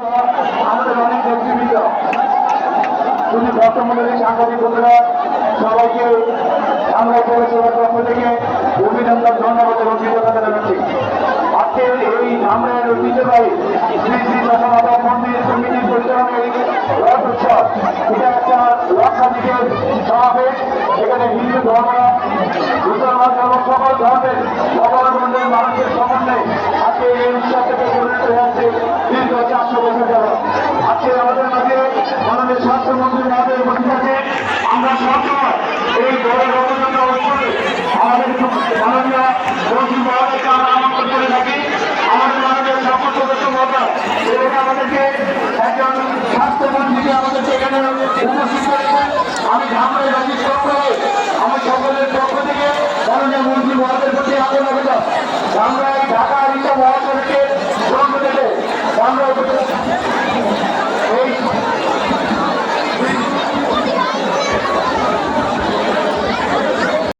আমাদের অনেক নেতৃবৃন্দ শুধু ভক্তমন্ডলী সাংবাদিক বন্ধুরা সবাইকে আমরা পৌরসভার পক্ষ থেকে অভিনন্দন, ধন্যবাদ এবং কৃতজ্ঞতা জানাচ্ছি। আজকে এই আমরা ঐতিহ্যবাহী শ্রী শ্রী দশমাতা মন্দির সমিতির পরিচালনা রথ উৎসব। এটা একটা লক্ষাধিকের সমাবেশ। এখানে হিন্দু ধর্ম মুসলমান ধর্ম, সকল ধর্মের সকল মন্দির মানুষের সমন্বয়ে আজকে এই উৎসব থেকে পরিণত হয়েছে দীর্ঘ চারশো বছর যাবত আজকে আমাদের মাঝে আমাদের স্বাস্থ্যমন্ত্রী আমাদের উপস্থিত আছে আমরা সবসময় এই বড় রবীন্দ্র উৎসবে আমাদের মাননীয় মন্ত্রী মহোদয়কে আমরা আমন্ত্রণ করে থাকি। আমাদের মাননীয় সকল সদস্য মহোদয় এবং আমাদেরকে একজন স্বাস্থ্যমন্ত্রীকে আমাদেরকে এখানে উপস্থিত করেছেন। আমি ঢাকায় রাজি সকলে আমি সকলের পক্ষ থেকে মাননীয় মন্ত্রী মহোদয়ের প্রতি আগ্রহ আমরা আমরা